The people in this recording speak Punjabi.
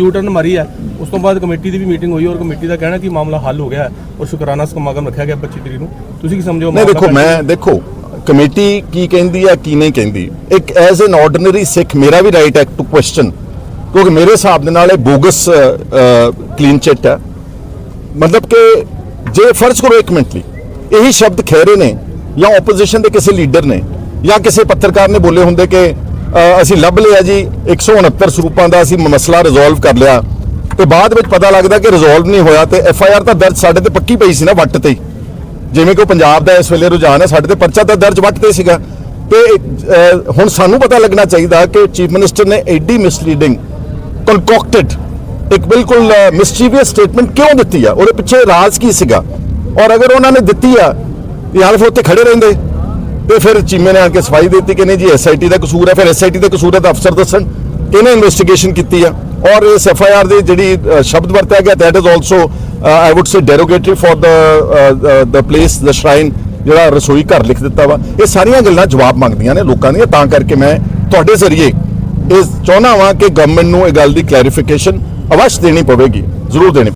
ਯੂ ਟਰਨ ਮਾਰੀ ਹੈ। ਉਸ ਤੋਂ ਬਾਅਦ ਕਮੇਟੀ ਦੀ ਵੀ ਮੀਟਿੰਗ ਹੋਈ ਔਰ ਕਮੇਟੀ ਦਾ ਕਹਿਣਾ ਕਿ ਮਾਮਲਾ ਹੱਲ ਹੋ ਗਿਆ ਹੈ ਔਰ ਸ਼ੁਕਰਾਨਾ ਸਮਾਗਮ ਰੱਖਿਆ ਗਿਆ 25 ਤਰੀਕ ਨੂੰ। ਤੁਸੀਂ ਕੀ ਸਮਝੋ ਨਹੀਂ ਦੇਖੋ? ਮੈਂ ਦੇਖੋ ਕਮੇਟੀ ਕੀ ਕਹਿੰਦੀ ਹੈ ਕੀ ਨਹੀਂ ਕਹਿੰਦੀ। ਇੱਕ ਐਜ਼ ਐਨ ਆਰਡੀਨਰੀ ਸਿੱਖ ਮੇਰਾ ਵੀ ਰਾਈਟ ਹੈ ਟੂ ਕੁਐਸਚਨ ਕਿਉਂਕਿ ਮੇਰੇ ਹਿਸਾਬ ਦੇ ਨਾਲ ਇਹ ਬੋਗਸ ਕਲੀਨ ਚਿੱਟ ਹੈ। ਮਤਲਬ ਕਿ ਜੇ ਫਰਜ਼ ਕਰੋ ਇੱਕ ਮਿੰਟ ਲਈ ਇਹੀ ਸ਼ਬਦ ਖਹਿਰੇ ਨੇ ਜਾਂ ਆਪੋਜੀਸ਼ਨ ਦੇ ਕਿਸੇ ਲੀਡਰ ਨੇ ਜਾਂ ਕਿਸੇ ਪੱਤਰਕਾਰ ਨੇ ਬੋਲੇ ਹੁੰਦੇ ਕਿ ਅਸੀਂ ਲੱਭ ਲਿਆ ਜੀ 169 ਸਰੂਪਾਂ ਦਾ ਅਸੀਂ ਮਸਲਾ ਰਿਜ਼ੋਲਵ ਕਰ ਲਿਆ। ਤੇ ਬਾਅਦ ਵਿੱਚ ਪਤਾ ਲੱਗਦਾ ਕਿ ਰਿਜ਼ੋਲਵ ਨਹੀਂ ਹੋਇਆ ਤੇ ਐਫ ਆਈ ਆਰ ਤਾਂ ਦਰਜ ਸਾਡੇ ਤੇ ਪੱਕੀ ਪਈ ਸੀ ਨਾ ਵੱਟ ਤੇ ਹੀ। ਜਿਵੇਂ ਕਿ ਪੰਜਾਬ ਦਾ ਇਸ ਵੇਲੇ ਰੁਝਾਨ ਹੈ, ਸਾਡੇ ਤੇ ਪਰਚਾ ਤਾਂ ਦਰਜ ਵੱਟ ਤੇ ਸੀਗਾ। ਤੇ ਹੁਣ ਸਾਨੂੰ ਪਤਾ ਲੱਗਣਾ ਚਾਹੀਦਾ ਕਿ ਚੀਫ ਮਿਨਿਸਟਰ ਨੇ ਐਡੀ ਮਿਸਲੀਡਿੰਗ ਕਨਕੋਕਟਡ ਇੱਕ ਬਿਲਕੁਲ ਮਿਸਚੀਵੀਅਸ ਸਟੇਟਮੈਂਟ ਕਿਉਂ ਦਿੱਤੀ ਆ? ਉਹਦੇ ਪਿੱਛੇ ਰਾਜ਼ ਕੀ ਸੀਗਾ? ਔਰ ਅਗਰ ਉਹਨਾਂ ਨੇ ਦਿੱਤੀ ਆ ਯਾਰ ਫਿਰ ਉੱਥੇ ਖੜੇ ਰਹਿੰਦੇ। ਤੇ ਫਿਰ ਚੀਮੇ ਨੇ ਆ ਕੇ ਸਫ਼ਾਈ ਦਿੱਤੀ ਕਿ ਨਹੀਂ ਜੀ ਐਸਆਈਟੀ ਦਾ ਕਸੂਰ ਹੈ। ਫਿਰ ਐਸਆਈਟੀ ਦਾ ਕਸੂਰ ਹੈ ਤਾਂ ਅਫਸਰ ਦੱਸਣ ਕਿਹਨੇ ਇਨਵੈਸਟੀਗੇਸ਼ਨ ਕੀਤੀ ਆ। ਔਰ ਇਸ ਐਫਆਈਆਰ ਦੇ ਜਿਹੜੀ ਸ਼ਬਦ ਵਰਤਿਆ ਗਿਆ that is also I would say derogatory for the the place the shrine ਜਿਹੜਾ ਰਸੋਈ ਘਰ ਲਿਖ ਦਿੱਤਾ ਵਾ। ਇਹ ਸਾਰੀਆਂ ਗੱਲਾਂ ਜਵਾਬ ਮੰਗਦੀਆਂ ਨੇ ਲੋਕਾਂ ਦੀਆਂ, ਤਾਂ ਕਰਕੇ ਮੈਂ ਤੁਹਾਡੇ ਜ਼ਰੀਏ ਇਹ ਚਾਹੁੰਦਾ ਵਾਂ ਕਿ ਗਵਰਨਮੈਂਟ ਨੂੰ ਇਹ ਗੱਲ ਦੀ ਕਲੈਰੀਫਿਕੇਸ਼ਨ ਅਵਸ਼ ਦੇਣੀ ਪਵੇਗੀ। ਜ਼ਰੂਰ ਦੇਣੀ